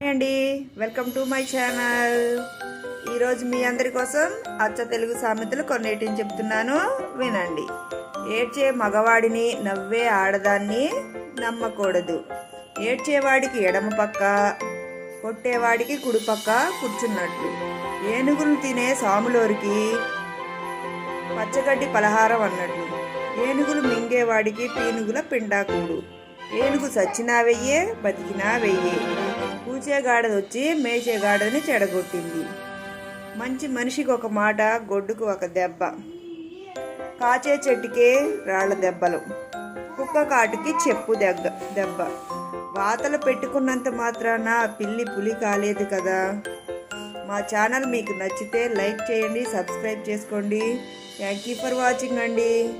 అండి. Welcome to my channel. ఈరోజు మీ అందరి కోసం అచ్చ తెలుగు సామెతలు కొన్నిటిని చెప్తున్నాను. వినండి. ఏడ్చే మగవాడిని నవ్వే ఆడదాన్ని నమ్మకూడదు. ఏడ్చేవాడికి ఎడమ పక్క కొట్టేవాడికి కుడి పక్క కూర్చున్నట్లు. ఏనుగులు తినే సాములోరికి పచ్చగడ్డి పలహారం అన్నట్లు. ఏనుగులు మింగేవాడికి పీనుగుల పిండాకుడు ఏనుగు సచ్చినా వెయ్యే బతికినా వెయ్యే. కూచేగాడదొచ్చి మేచేగాడని చెడగొట్టింది. మంచి మనిషికి ఒక మాట గొడ్డుకు ఒక దెబ్బ. కాచే చెట్టుకే రాళ్ళ దెబ్బలు. కుక్క కాటుకి చెప్పు దెగ్గ దెబ్బ. వాతలు పెట్టుకున్నంత మాత్రాన పిల్లి పులి కాలేదు కదా. మా ఛానల్ మీకు నచ్చితే లైక్ చేయండి సబ్స్క్రైబ్ చేసుకోండి. థ్యాంక్ యూ ఫర్ వాచింగ్ అండి.